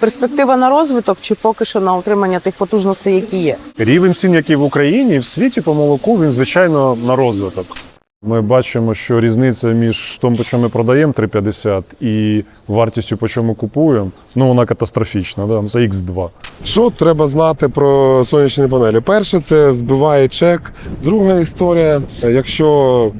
Перспектива на розвиток чи поки що на утримання тих потужностей, які є? Рівень цін, який в Україні і в світі по молоку, він звичайно на розвиток. Ми бачимо, що різниця між тим, по чому ми продаємо 3,50 і вартістю, по чому купуємо, ну вона катастрофічна. Да? Це X2. Що треба знати про сонячні панелі? Перше, це збиває чек. Друга історія, якщо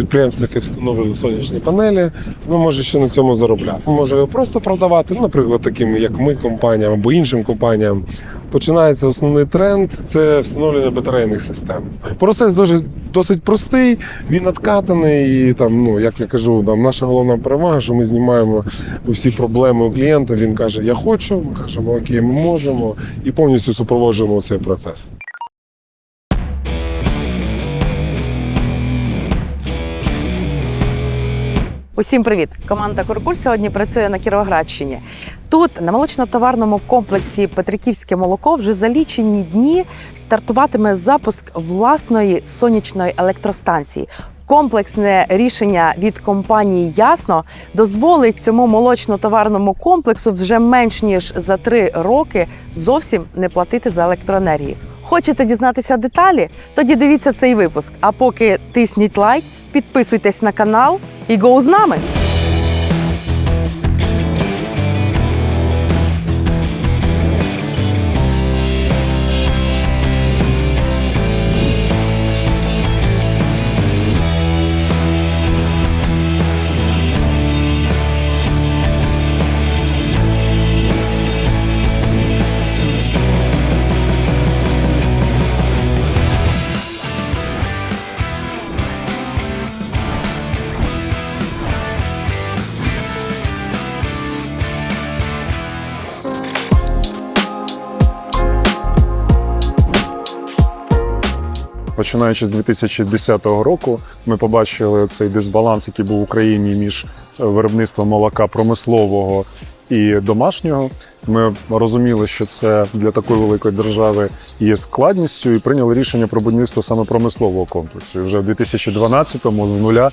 підприємство, яке встановили сонячні панелі, ну може ще на цьому заробляти. Може його просто продавати, наприклад, таким як ми, компаніям або іншим компаніям. Починається основний тренд це встановлення батарейних систем. Процес дуже досить простий, він откатаний. І там, ну як я кажу, там наша головна перевага, що ми знімаємо всі проблеми у клієнта. Він каже: Я хочу. Ми кажемо, окей, ми можемо, і повністю супроводжуємо цей процес. Усім привіт! Команда Куркуль сьогодні працює на Кіровоградщині. Тут на молочно-товарному комплексі Петриківське молоко вже за лічені дні стартуватиме запуск власної сонячної електростанції. Комплексне рішення від компанії Ясно дозволить цьому молочно-товарному комплексу вже менш ніж за три роки зовсім не платити за електроенергію. Хочете дізнатися деталі? Тоді дивіться цей випуск. А поки тисніть лайк, підписуйтесь на канал і гоу з нами! Починаючи з 2010 року, ми побачили цей дисбаланс, який був в Україні між е, виробництвом молока промислового і домашнього. Ми розуміли, що це для такої великої держави є складністю, і прийняли рішення про будівництво саме промислового комплексу. І вже в 2012-му з нуля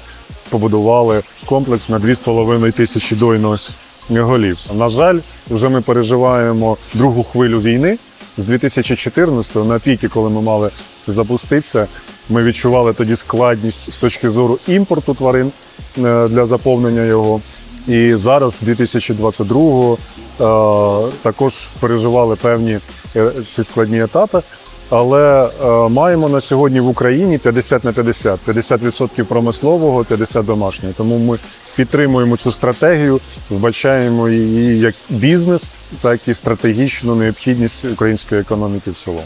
побудували комплекс на 2,5 тисячі дойних голів. На жаль, вже ми переживаємо другу хвилю війни. З 2014 на піки, коли ми мали запуститися, ми відчували тоді складність з точки зору імпорту тварин е, для заповнення його. І зараз, з 2022-го, е, також переживали певні е, ці складні етапи. Але е, маємо на сьогодні в Україні 50 на 50, 50% промислового, 50% домашнього. Тому ми підтримуємо цю стратегію, вбачаємо її як бізнес, так і стратегічну необхідність української економіки в цілому.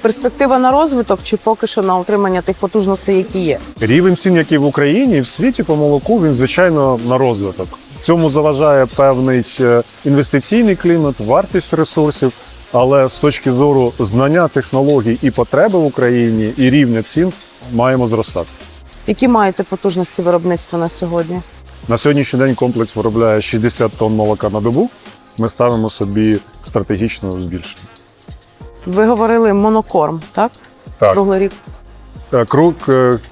Перспектива на розвиток чи поки що на утримання тих потужностей, які є? Рівень цін, який в Україні і в світі по молоку, він звичайно на розвиток. Цьому заважає певний е, інвестиційний клімат, вартість ресурсів. Але з точки зору знання технологій і потреби в Україні і рівня цін маємо зростати. Які маєте потужності виробництва на сьогодні? На сьогоднішній день комплекс виробляє 60 тонн молока на добу. Ми ставимо собі стратегічне збільшення. Ви говорили монокорм, так? Так. Круглий рік. Е, Круг,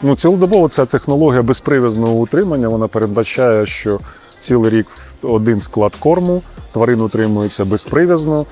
ну, цілодобово ця технологія безпривізного утримання. Вона передбачає, що цілий рік один склад корму, тварин утримується безпривізно.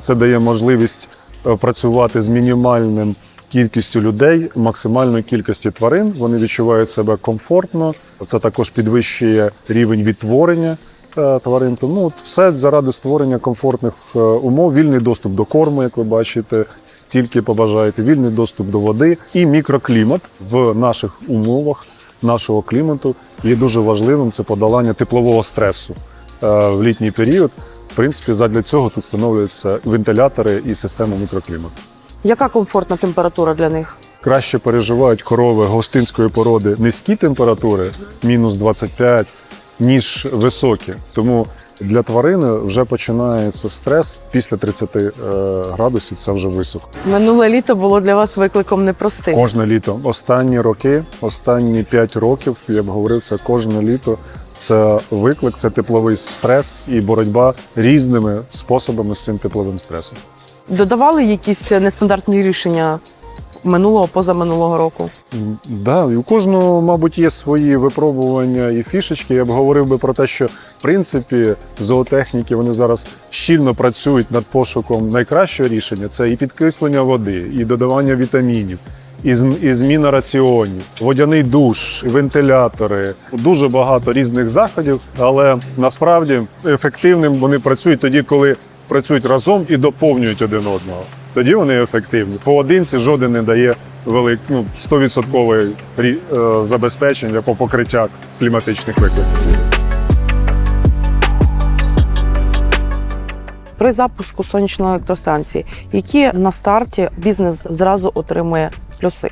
Це дає можливість е, працювати з мінімальним кількістю людей, максимальної кількості тварин. Вони відчувають себе комфортно. Це також підвищує рівень відтворення е, тварин. Тому от все заради створення комфортних е, умов, вільний доступ до корму, як ви бачите, стільки побажаєте, вільний доступ до води і мікроклімат в наших умовах. Нашого клімату є дуже важливим це подолання теплового стресу в літній період. В принципі, задля цього тут встановлюються вентилятори і система мікроклімату. Яка комфортна температура для них? Краще переживають корови голштинської породи низькі температури, мінус 25, ніж високі. Тому для тварини вже починається стрес після 30 е, градусів. Це вже високо. Минуле літо було для вас викликом непростим. Кожне літо. Останні роки, останні 5 років, я б говорив, це кожне літо. Це виклик, це тепловий стрес і боротьба різними способами з цим тепловим стресом. Додавали якісь нестандартні рішення минулого, позаминулого року. Да, і у кожного, мабуть, є свої випробування і фішечки. Я б говорив би про те, що в принципі зоотехніки вони зараз щільно працюють над пошуком найкращого рішення. Це і підкислення води, і додавання вітамінів, і, зм- і зміна раціонів, водяний душ, вентилятори. Дуже багато різних заходів, але насправді ефективним вони працюють тоді, коли працюють разом і доповнюють один одного. Тоді вони ефективні. Поодинці жоден не дає велик, ну, 100% е, забезпечення по покриття кліматичних викликів. При запуску сонячної електростанції, які на старті бізнес зразу отримує плюси.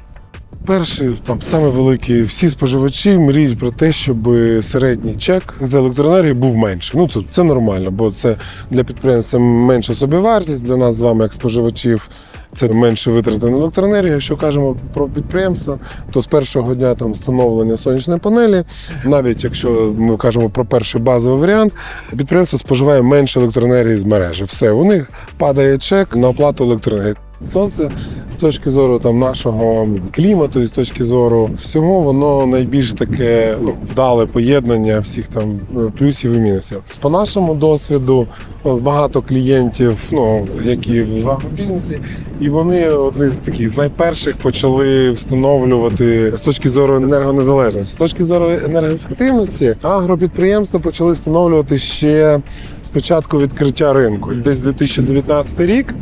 Перший, там саме великий, всі споживачі мріють про те, щоб середній чек за електроенергію був менший. Ну це, це нормально, бо це для підприємця менша собівартість, для нас з вами, як споживачів, це менше витрати на електроенергію. Якщо кажемо про підприємство, то з першого дня там встановлення сонячної панелі, навіть якщо ми кажемо про перший базовий варіант, підприємство споживає менше електроенергії з мережі. Все, у них падає чек на оплату електроенергії. Сонце з точки зору там нашого клімату і з точки зору всього, воно найбільш таке ну, вдале поєднання всіх там е, плюсів і мінусів. По нашому досвіду нас багато клієнтів, ну які в агробізнесі, і вони одні з таких з найперших почали встановлювати з точки зору енергонезалежності, з точки зору енергоефективності, агропідприємства почали встановлювати ще з початку відкриття ринку. Десь 2019 рік.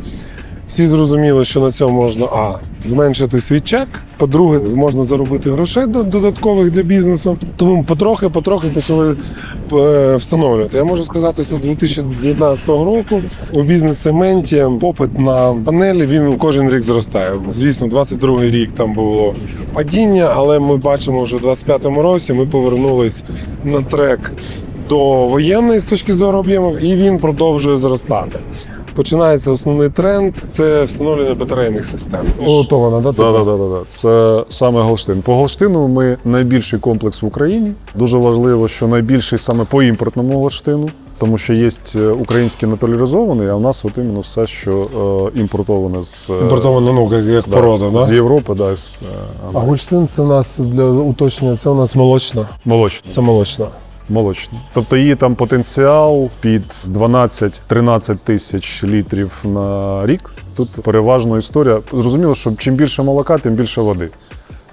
Всі зрозуміли, що на цьому можна а зменшити свій чек. По-друге, можна заробити грошей до- додаткових для бізнесу. Тому потрохи, потрохи почали е, встановлювати. Я можу сказати, що з 2019 року у бізнес-сегменті попит на панелі він кожен рік зростає. Звісно, 22 рік там було падіння, але ми бачимо, вже в 25-му році ми повернулись на трек до воєнної з точки зору об'ємів, і він продовжує зростати. Починається основний тренд це встановлення батарейних систем. Готована, да? Да, да, да, да, да. Це саме Голштин. По Голштину ми найбільший комплекс в Україні. Дуже важливо, що найбільший саме по імпортному Голштину, тому що є український натуралізований, а в нас от іменно все, що е, імпортоване з, е, Імпортована, ну, як, як да, порода, да? з Європи, да, з е, А гульштин це у нас для уточнення, це у нас молочна. молочний. Це молочна. Молочний. Тобто її там потенціал під 12-13 тисяч літрів на рік. Тут переважно історія. Зрозуміло, що чим більше молока, тим більше води.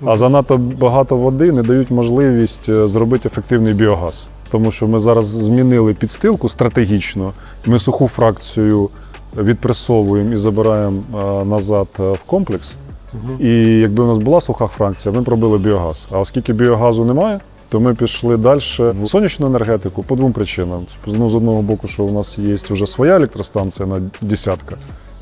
А занадто багато води не дають можливість е, зробити ефективний біогаз. Тому що ми зараз змінили підстилку стратегічно. Ми суху фракцію відпресовуємо і забираємо е, назад е, в комплекс. І якби у нас була суха фракція, ми б робили біогаз. А оскільки біогазу немає, то ми пішли далі в сонячну енергетику по двом причинам. Ну, з одного боку, що у нас є вже своя електростанція на десятка,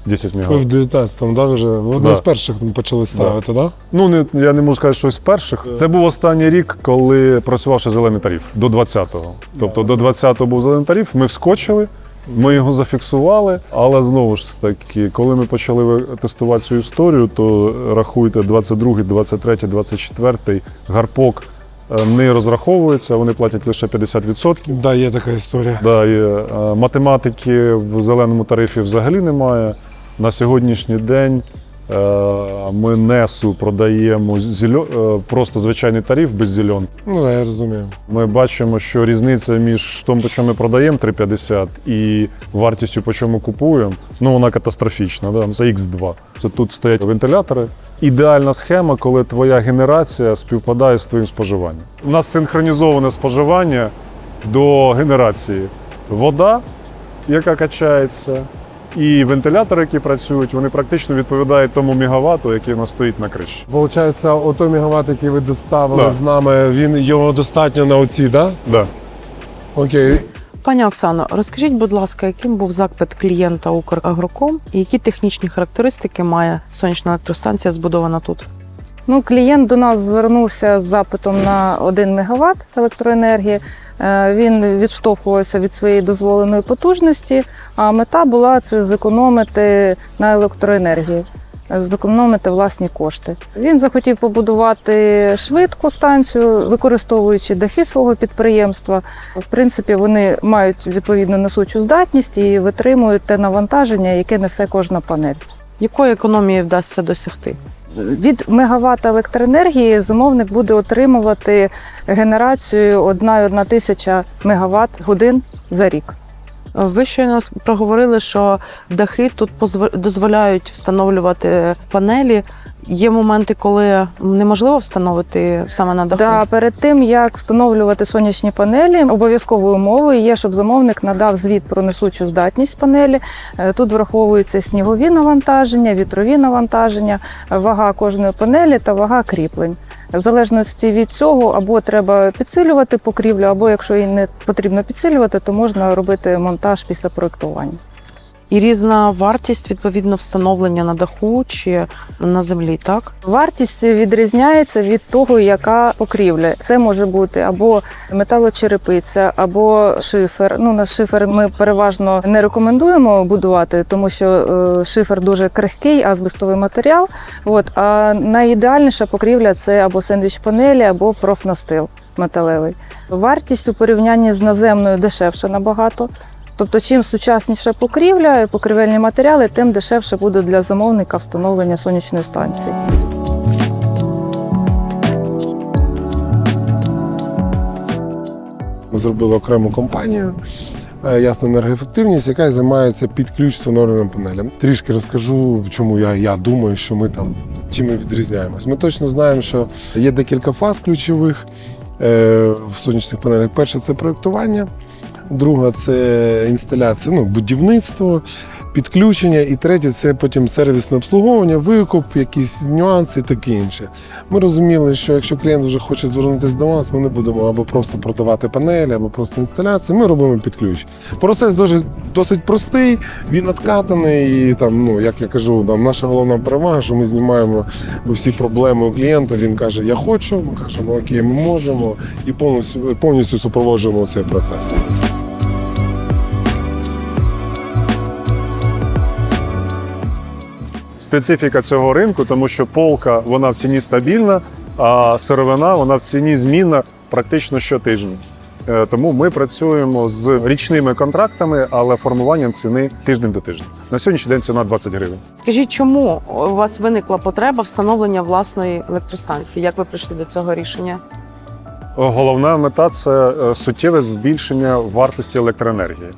10 Ви в МВт. 19-му, да, вже одне Да. з перших почали ставити, да? Ну, не, я не можу сказати, що з перших. Це був останній рік, коли працював ще зелений тариф до 20-го. Тобто до 20-го був зелений тариф, ми вскочили. Ми його зафіксували, але знову ж таки, коли ми почали тестувати цю історію, то рахуйте 22, й 23, 24 гарпок е, не розраховуються, вони платять лише 50%. Да, є така історія. Да, і, е, математики в зеленому тарифі взагалі немає. На сьогоднішній день е, ми несу продаємо зельо, е, просто звичайний тариф без зеленки. Ну, я розумію. Ми бачимо, що різниця між тим, по чому ми продаємо 3,50 і вартістю, по чому купуємо, ну вона катастрофічна. Да? Це X2. Це тут стоять вентилятори. Ідеальна схема, коли твоя генерація співпадає з твоїм споживанням. У нас синхронізоване споживання до генерації. Вода, яка качається, і вентилятори, які працюють, вони практично відповідають тому мігавату, який у нас стоїть на криші. Получається, ото мігават, який ви доставили Да. з нами, він його достатньо на оці, да? Да. Окей. Пані Оксано, розкажіть, будь ласка, яким був запит клієнта Украгроком і які технічні характеристики має сонячна електростанція збудована тут? Ну, клієнт до нас звернувся з запитом на 1 МВт електроенергії. Е, Він відштовхувався від своєї дозволеної потужності, а мета була це зекономити на електроенергії, зекономити власні кошти. Він захотів побудувати швидку станцію, використовуючи дахи свого підприємства. В принципі, вони мають відповідну несучу здатність і витримують те навантаження, яке несе кожна панель. Якої економії вдасться досягти? Від мегаватта електроенергії замовник буде отримувати генерацію 1,1 тисяча мегаватт годин за рік. Ви щойно проговорили, що дахи тут дозволяють встановлювати панелі. Є моменти, коли неможливо встановити саме на даху. Да, перед тим як встановлювати сонячні панелі, обов'язковою умовою є, щоб замовник надав звіт про несучу здатність панелі. Е, Тут враховуються снігові навантаження, вітрові навантаження, вага кожної панелі та вага кріплень. В залежності від цього, або треба підсилювати покрівлю, або якщо її не потрібно підсилювати, то можна робити монтаж після проектування. І різна вартість відповідно встановлення на даху чи на землі, так? Вартість відрізняється від того, яка покрівля. Це може бути або металочерепиця, або шифер. Ну на шифер ми переважно не рекомендуємо будувати, тому що е, шифер дуже крихкий, азбестовий матеріал. От а найідеальніша покрівля це або сендвіч панелі, або профнастил металевий. Вартість у порівнянні з наземною дешевша набагато. Тобто, чим сучасніша покрівля, покрівельні матеріали, тим дешевше буде для замовника встановлення сонячної станції. Ми зробили окрему компанію. е, Ясна енергоефективність, яка займається під ключ встановленням панелям. Трішки розкажу, чому я, я думаю, що ми там чим ми відрізняємось. Ми точно знаємо, що є декілька фаз ключових е, в сонячних панелях. Перше це проєктування, друга це інсталяція, ну, будівництво, підключення, і третє це потім сервісне обслуговування, викуп, якісь нюанси і таке інше. Ми розуміли, що якщо клієнт вже хоче звернутися до нас, ми не будемо або просто продавати панелі, або просто інсталяції. Ми робимо під ключ. Процес дуже досить простий, він откатаний. І там, ну як я кажу, там наша головна перевага, що ми знімаємо всі проблеми у клієнта. Він каже, я хочу. Ми кажемо, окей, ми можемо, і повністю повністю супроводжуємо цей процес. Специфіка цього ринку, тому що полка вона в ціні стабільна, а сировина вона в ціні змінна практично щотижня. Е, Тому ми працюємо з річними контрактами, але формуванням ціни тиждень до тижня. На сьогоднішній день ціна 20 гривень. Скажіть, чому у вас виникла потреба встановлення власної електростанції? Як ви прийшли до цього рішення? Головна мета це е, суттєве збільшення вартості електроенергії.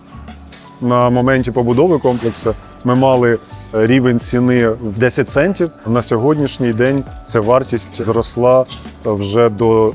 На моменті побудови комплексу ми мали е, рівень ціни в 10 центів. На сьогоднішній день ця вартість зросла вже до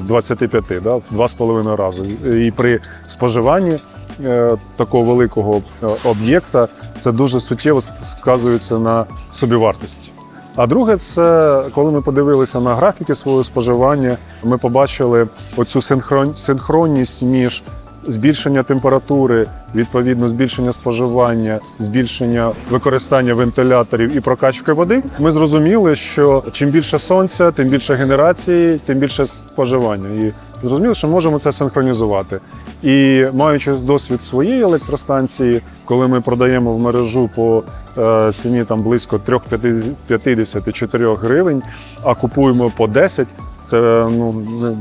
е, 25, да, в 2,5 рази. І при споживанні е, такого великого е, об'єкта це дуже суттєво сказується на собівартості. А друге, це коли ми подивилися на графіки свого споживання, ми побачили оцю синхрон... синхронність між збільшення температури, відповідно збільшення споживання, збільшення використання вентиляторів і прокачки води. Ми зрозуміли, що чим більше сонця, тим більше генерації, тим більше споживання. І зрозуміли, що можемо це синхронізувати. І маючи досвід своєї електростанції, коли ми продаємо в мережу по е, ціні там близько 3,54 гривень, а купуємо по 10, це ну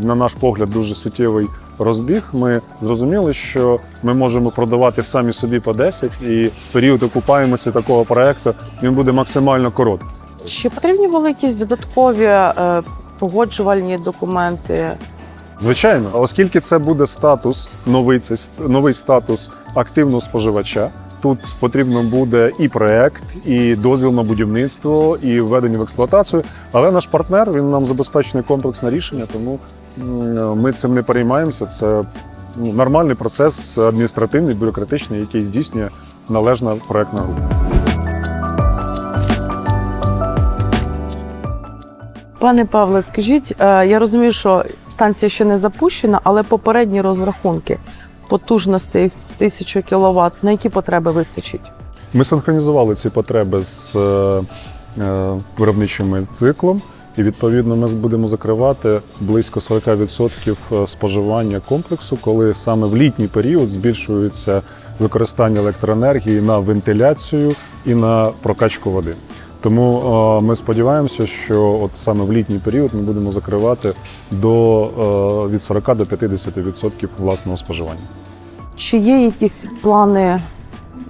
на наш погляд дуже суттєвий розбіг. Ми зрозуміли, що ми можемо продавати самі собі по 10, і період окупаємості такого проекту він буде максимально короткий. Чи потрібні були якісь додаткові е, погоджувальні документи? Звичайно, оскільки це буде статус, новий це новий статус активного споживача. Тут потрібно буде і проект, і дозвіл на будівництво, і введення в експлуатацію. Але наш партнер він нам забезпечений комплексне рішення, тому ми цим не переймаємося. Це ну, нормальний процес адміністративний, бюрократичний, який здійснює належна проектна група. Пане Павле, скажіть, е, я розумію, що станція ще не запущена, але попередні розрахунки потужностей 1000 кВт, на які потреби вистачить? Ми синхронізували ці потреби з е, е, виробничим циклом, і відповідно ми будемо закривати близько 40% споживання комплексу, коли саме в літній період збільшується використання електроенергії на вентиляцію і на прокачку води. Тому е, ми сподіваємося, що от саме в літній період ми будемо закривати до е, від 40 до 50% власного споживання. Чи є якісь плани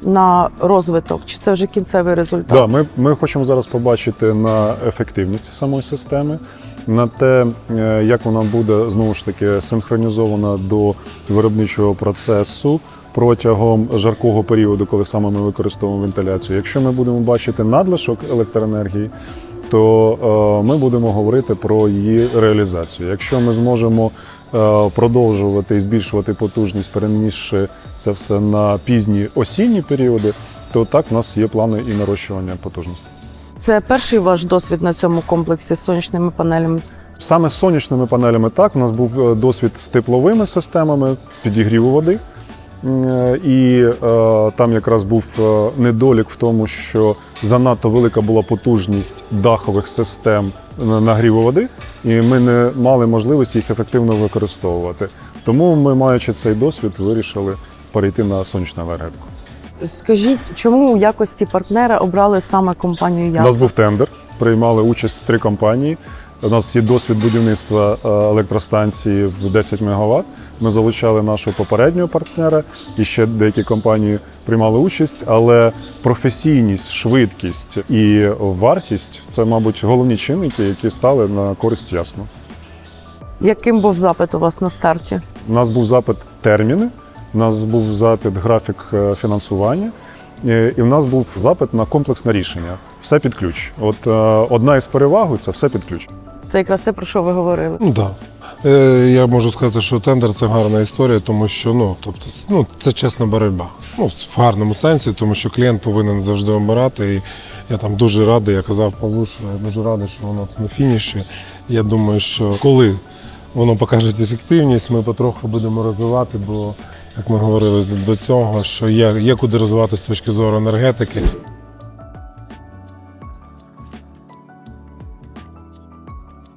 на розвиток, чи це вже кінцевий результат? Да, ми, ми хочемо зараз побачити на ефективність самої системи, на те, е, як вона буде знову ж таки синхронізована до виробничого процесу протягом жаркого періоду, коли саме ми використовуємо вентиляцію. Якщо ми будемо бачити надлишок електроенергії, то е, ми будемо говорити про її реалізацію. Якщо ми зможемо продовжувати і збільшувати потужність, перемінивши це все на пізні осінні періоди, то так в нас є плани і нарощування потужності. Це перший ваш досвід на цьому комплексі з сонячними панелями. Саме з сонячними панелями так, у нас був е, досвід з тепловими системами підігріву води. І е, там якраз був е, недолік в тому, що занадто велика була потужність дахових систем нагріву води, і ми не мали можливості їх ефективно використовувати. Тому ми, маючи цей досвід, вирішили перейти на сонячну енергетику. Скажіть, чому у якості партнера обрали саме компанію У нас був тендер, приймали участь три компанії. У нас є досвід будівництва е, електростанції в 10 МВт. Ми залучали нашого попереднього партнера, і ще деякі компанії приймали участь, але професійність, швидкість і вартість це, мабуть, головні чинники, які стали на користь ясно. Яким був запит у вас на старті? У нас був запит терміни, у нас був запит графік е, фінансування, і в нас був запит на комплексне рішення. Все під ключ. От е, одна із переваг це все під ключ. Це якраз те, про що ви говорили. Ну так. Да. Е, я можу сказати, що тендер це гарна історія, тому що ну, тобто, ну, це чесна боротьба. Ну, в гарному сенсі, тому що клієнт повинен завжди обирати. І я там дуже радий, я казав Павлу, що я дуже радий, що воно на фініші. Я думаю, що коли воно покаже ефективність, ми потроху будемо розвивати, бо, як ми говорили до цього, що є, є куди розвивати з точки зору енергетики.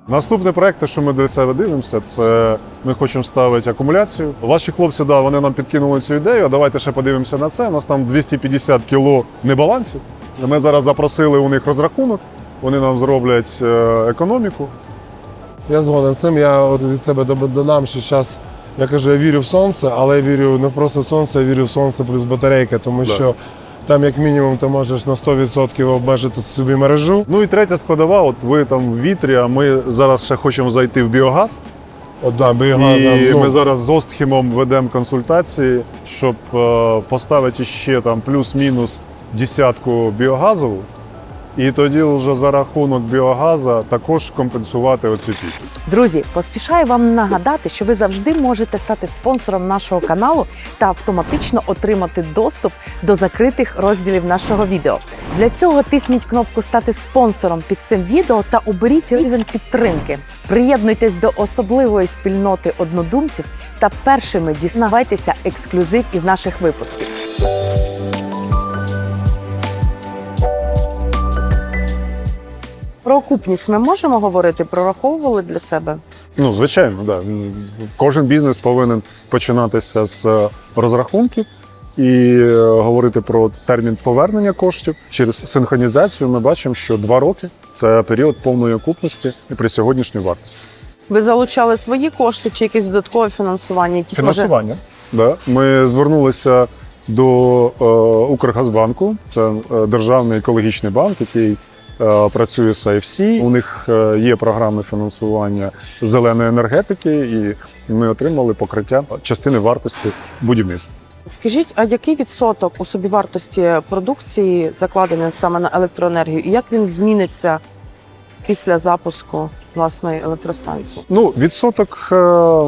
Наступне проект, що ми для себе дивимося, це ми хочемо ставити акумуляцію. Ваші хлопці, да, вони нам підкинули цю ідею. а Давайте ще подивимося на це. У нас там 250 кіло небалансів. Ми зараз запросили у них розрахунок. Вони нам зроблять е, економіку. Я згоден з цим. Я від себе до- додам, що зараз я кажу, я вірю в сонце, але я вірю не просто в сонце, я вірю в сонце плюс батарейка, тому Да. що там, як мінімум, ти можеш на 100% обмежити собі мережу. Ну і третя складова, от ви там в вітрі, а ми зараз ще хочемо зайти в біогаз. От, да, біогаза, І ну, ми зараз з Остхімом ведемо консультації, щоб е, поставити ще там плюс-мінус десятку біогазову. І тоді вже за рахунок біогаза також компенсувати оці піки. Друзі, поспішаю вам нагадати, що ви завжди можете стати спонсором нашого каналу та автоматично отримати доступ до закритих розділів нашого відео. Для цього тисніть кнопку Стати спонсором під цим відео та оберіть рівень підтримки. Приєднуйтесь до особливої спільноти однодумців та першими дізнавайтеся ексклюзив із наших випусків. Про окупність ми можемо говорити, прораховували для себе. Ну, звичайно, да. Кожен бізнес повинен починатися з е, розрахунків і е, говорити про термін повернення коштів. Через синхронізацію ми бачимо, що два роки це період повної окупності при сьогоднішній вартості. Ви залучали свої кошти чи якесь додаткове фінансування? Якісь Фінансування. Да. Ми звернулися до е, Укргазбанку, це е, державний екологічний банк, який працює з IFC. У них е, є програми фінансування зеленої енергетики, і ми отримали покриття частини вартості будівництва. Скажіть, а який відсоток у собівартості продукції закладений саме на електроенергію, і як він зміниться після запуску власної електростанції? Ну, відсоток, е,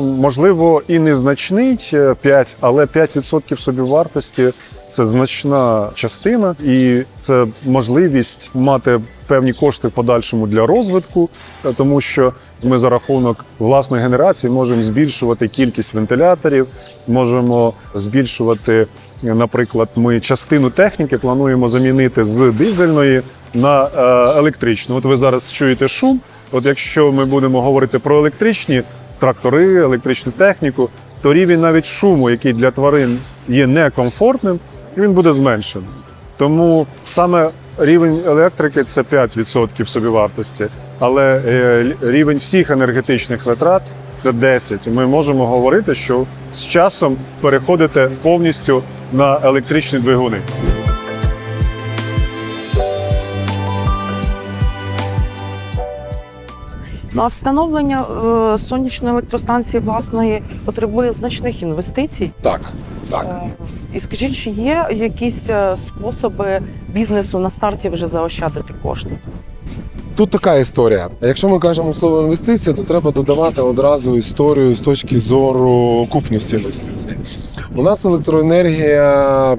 можливо, і незначний е, 5, але 5% собівартості це значна частина, і це можливість мати певні кошти в подальшому для розвитку, е, тому що ми за рахунок власної генерації можемо збільшувати кількість вентиляторів, можемо збільшувати, е, наприклад, ми частину техніки плануємо замінити з дизельної на е, електричну. От ви зараз чуєте шум. От якщо ми будемо говорити про електричні трактори, електричну техніку, то рівень навіть шуму, який для тварин є некомфортним, він буде зменшений. Тому саме рівень електрики це 5% собівартості, але е, рівень всіх енергетичних витрат це 10%. І ми можемо говорити, що з часом переходите повністю на електричні двигуни. Ну а встановлення е, сонячної електростанції власної потребує значних інвестицій. Так, так. Е, І скажіть, чи є якісь е, способи бізнесу на старті вже заощадити кошти? Тут така історія. Якщо ми кажемо слово інвестиція, то треба додавати одразу історію з точки зору окупності інвестицій. У нас електроенергія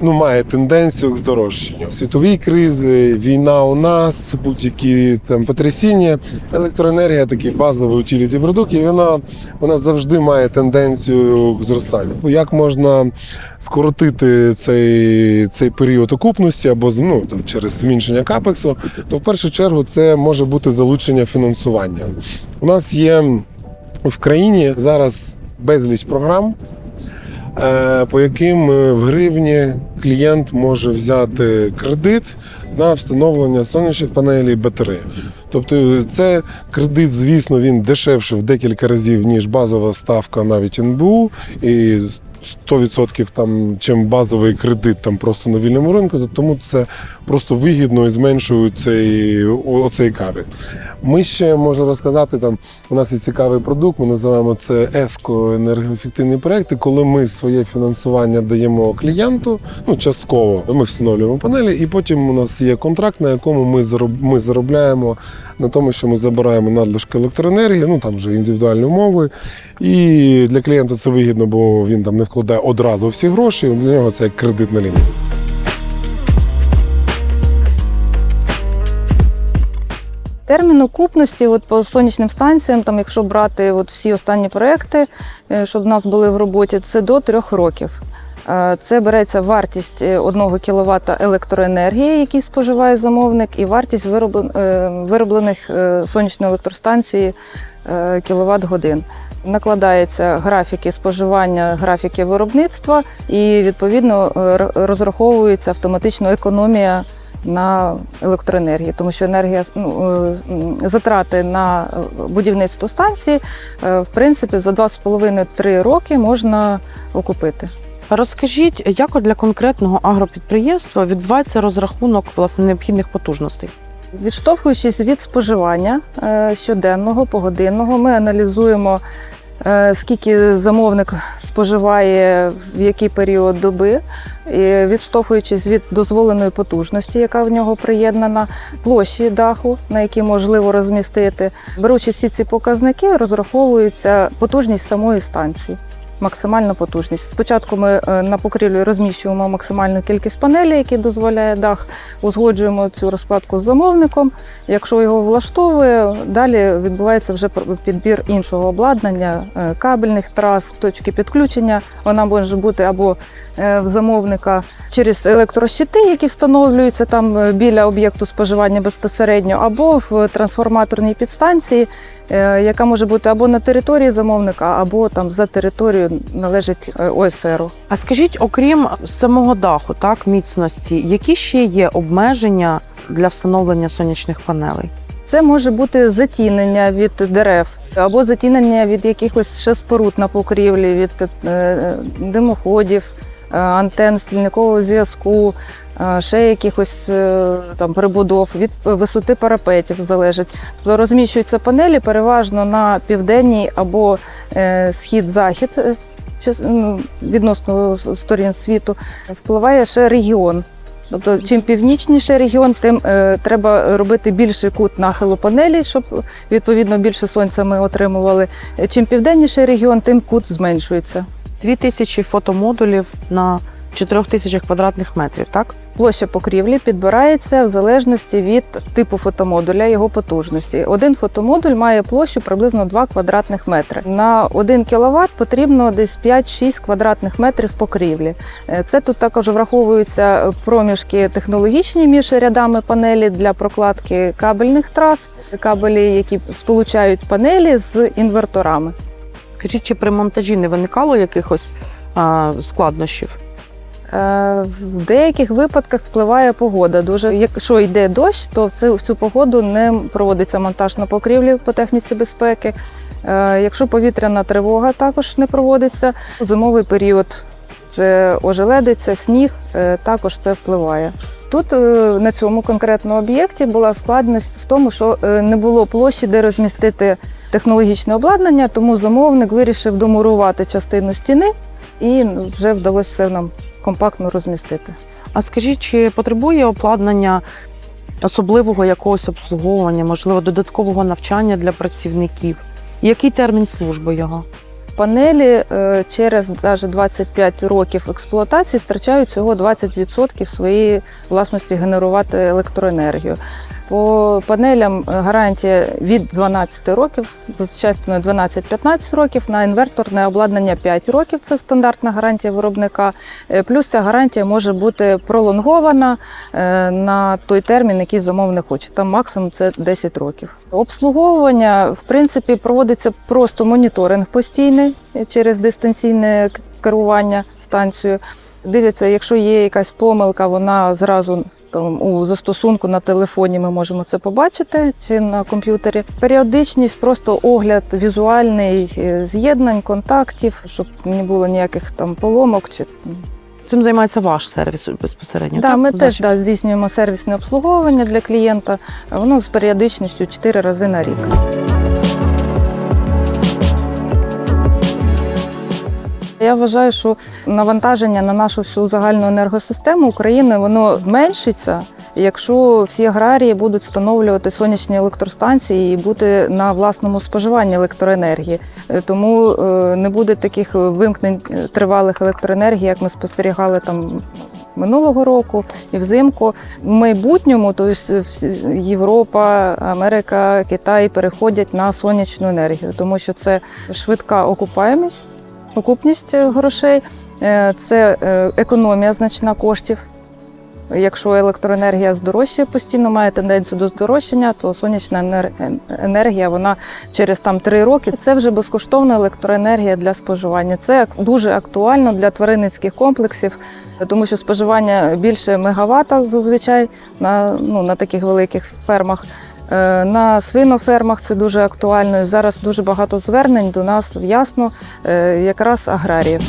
ну, має тенденцію к здорожчанню. Світові кризи, війна у нас, будь-які там потрясіння. Електроенергія такий базовий утіліті продукт, і вона, вона завжди має тенденцію к зростанню. Як можна скоротити цей, цей період окупності або ну, там, через зменшення капексу, то в першу чергу це може бути залучення фінансування. У нас є в країні зараз безліч програм, по яким е, в гривні клієнт може взяти кредит на встановлення сонячних панелей батареї. Тобто е, це кредит, звісно, він дешевше в декілька разів, ніж базова ставка навіть НБУ. І 100% там, чим базовий кредит там просто на вільному ринку, то тому це просто вигідно і зменшує цей, оцей капець. Ми ще можу розказати, там у нас є цікавий продукт, ми називаємо це ЕСКО енергоефективні проекти, коли ми своє фінансування даємо клієнту, ну частково ми встановлюємо панелі, і потім у нас є контракт, на якому ми ми заробляємо на тому, що ми забираємо надлишки електроенергії, ну там вже індивідуальні умови. І для клієнта це вигідно, бо він там не вкладає одразу всі гроші. Для нього це як кредитна лінія. Термін окупності от по сонячним станціям, там, якщо брати от всі останні проекти, е, щоб в нас були в роботі, це до трьох років. Е, Це береться вартість 1 кВт електроенергії, який споживає замовник, і вартість е, вироблених е, сонячної електростанції кВт годин. Накладаються графіки споживання, графіки виробництва, і відповідно е, розраховується автоматично економія на електроенергії, тому що енергія ну, е, затрати на е, будівництво станції е, в принципі за 2,5-3 роки можна окупити. Розкажіть, як для конкретного агропідприємства відбувається розрахунок власне необхідних потужностей? Відштовхуючись від споживання е, щоденного, погодинного, ми аналізуємо, е, скільки замовник споживає в який період доби, і відштовхуючись від дозволеної потужності, яка в нього приєднана, площі даху, на якій можливо розмістити. Беручи всі ці показники, розраховується потужність самої станції. Максимальна потужність. Спочатку ми е, на покрівлі розміщуємо максимальну кількість панелей, які дозволяє дах узгоджуємо цю розкладку з замовником. Якщо його влаштовує, далі відбувається вже підбір іншого обладнання, е, кабельних трас, точки підключення. Вона може бути або в замовника через електрощити, які встановлюються там е, біля об'єкту споживання безпосередньо, або в трансформаторній підстанції, е, яка може бути або на території замовника, або там за територією належить е, ОСРу. А скажіть, окрім самого даху, так міцності, які ще є обмеження для встановлення сонячних панелей? Це може бути затінення від дерев або затінення від якихось ще споруд на покрівлі, від е, димоходів, е, антен стільникового зв'язку, е, ще якихось е, там прибудов, від висоти парапетів залежить. Тобто розміщуються панелі переважно на південній або схід-захід. ну, Відносно сторін світу впливає ще регіон. Тобто, чим північніше регіон, тим е, треба робити більший кут нахилу панелі, щоб відповідно більше сонця ми отримували. Чим південніший регіон, тим кут зменшується. Дві тисячі фотомодулів на 4 тисячах квадратних метрів, так? Площа покрівлі підбирається в залежності від типу фотомодуля, його потужності. Один фотомодуль має площу приблизно 2 квадратних метри. На 1 кВт потрібно десь 5-6 квадратних метрів покрівлі. Е, Це тут також враховуються проміжки технологічні між рядами панелі для прокладки кабельних трас, кабелі, які сполучають панелі з інверторами. Скажіть, чи при монтажі не виникало якихось а, складнощів? Е, В деяких випадках впливає погода. Дуже якщо йде дощ, то в цю, в цю погоду не проводиться монтаж на покрівлі по техніці безпеки. Е, Якщо повітряна тривога також не проводиться, зимовий період це ожеледиця, сніг, е, також це впливає. Тут е, на цьому конкретному об'єкті була складність в тому, що е, не було площі, де розмістити технологічне обладнання, тому замовник вирішив домурувати частину стіни і вже вдалося все нам компактно розмістити. А скажіть, чи потребує обладнання особливого якогось обслуговування, можливо, додаткового навчання для працівників? Який термін служби його? Панелі е, через навіть 25 років експлуатації втрачають всього 20% своєї власності генерувати електроенергію. По панелям е, гарантія від 12 років, зазвичай 12-15 років, на інверторне обладнання 5 років це стандартна гарантія виробника. Е, Плюс ця гарантія може бути пролонгована на той термін, який замовник хоче. Там максимум це 10 років. Обслуговування в принципі проводиться просто моніторинг постійний через дистанційне керування станцією. Дивляться, якщо є якась помилка, вона зразу там у застосунку на телефоні ми можемо це побачити чи на комп'ютері. Періодичність, просто огляд візуальний е, з'єднань, контактів, щоб не було ніяких там поломок чи Цим займається ваш сервіс безпосередньо. Да, так? ми теж да, здійснюємо сервісне обслуговування для клієнта. Воно з періодичністю 4 рази на рік. Я вважаю, що навантаження на нашу всю загальну енергосистему України воно зменшиться, якщо всі аграрії будуть встановлювати сонячні електростанції і бути на власному споживанні електроенергії. Е, Тому е, не буде таких вимкнень е, тривалих електроенергії, як ми спостерігали там минулого року і взимку. В майбутньому, то есть Європа, Америка, Китай переходять на сонячну енергію, тому що це швидка окупаємість, окупність е, грошей, е, це е, економія значна коштів. Якщо електроенергія здорожчає постійно, має тенденцію до здорожчання, то сонячна енер- енергія вона через там три роки це вже безкоштовна електроенергія для споживання. Це дуже актуально для тваринницьких комплексів, тому що споживання більше мегавата зазвичай на, ну, на таких великих фермах. Е, На свинофермах це дуже актуально. І зараз дуже багато звернень до нас ясно, е, якраз аграріїв.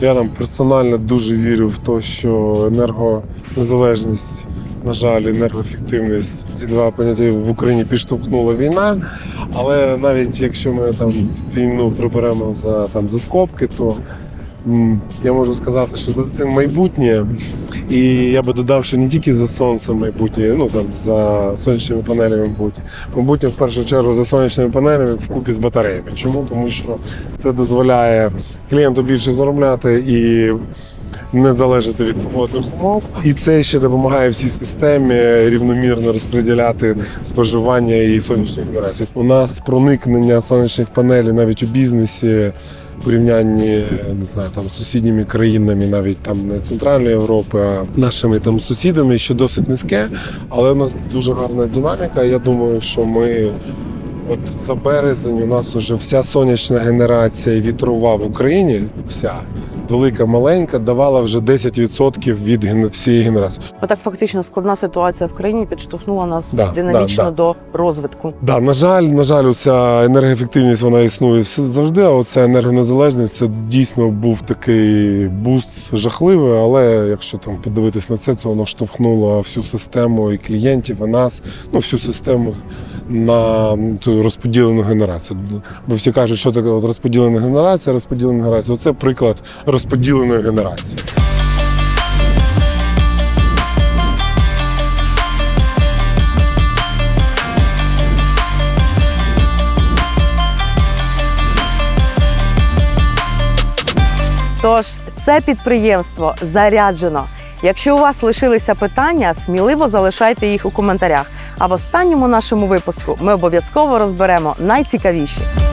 Я там персонально дуже вірю в те, що енергонезалежність, на жаль, енергоефективність ці два поняття в Україні підштовхнула війна. Але навіть якщо ми там війну приберемо за там за скобки, то я можу сказати, що за цим майбутнє. І я би додав, що не тільки за сонцем майбутнє, ну там за сонячними панелями майбутнє. Майбутнє в першу чергу за сонячними панелями вкупі з батареями. Чому? Тому що це дозволяє клієнту більше заробляти і не залежати від погодних умов. І це ще допомагає всій системі рівномірно розподіляти споживання і сонячної генерації. У нас проникнення сонячних панелей навіть у бізнесі. В Порівнянні не знаю, там з сусідніми країнами, навіть там не Центральної Європи, а нашими там сусідами, що досить низьке. Але у нас дуже гарна динаміка. Я думаю, що ми От за березень у нас вже вся сонячна генерація вітрова в Україні, вся велика, маленька, давала вже 10% від всієї генерації. Отак фактично складна ситуація в країні підштовхнула нас Да, динамічно да, да. до розвитку. Да, на жаль, на жаль, ця енергоефективність вона існує завжди. А оця енергонезалежність це дійсно був такий буст жахливий. Але якщо там подивитись на це, то воно штовхнуло всю систему і клієнтів, і нас, ну всю систему на ту розподілену генерацію. Бо всі кажуть, що таке от розподілена генерація, розподілена генерація. Оце приклад розподіленої генерації. Тож це підприємство заряджено. Якщо у вас лишилися питання, сміливо залишайте їх у коментарях. А в останньому нашому випуску ми обов'язково розберемо найцікавіші.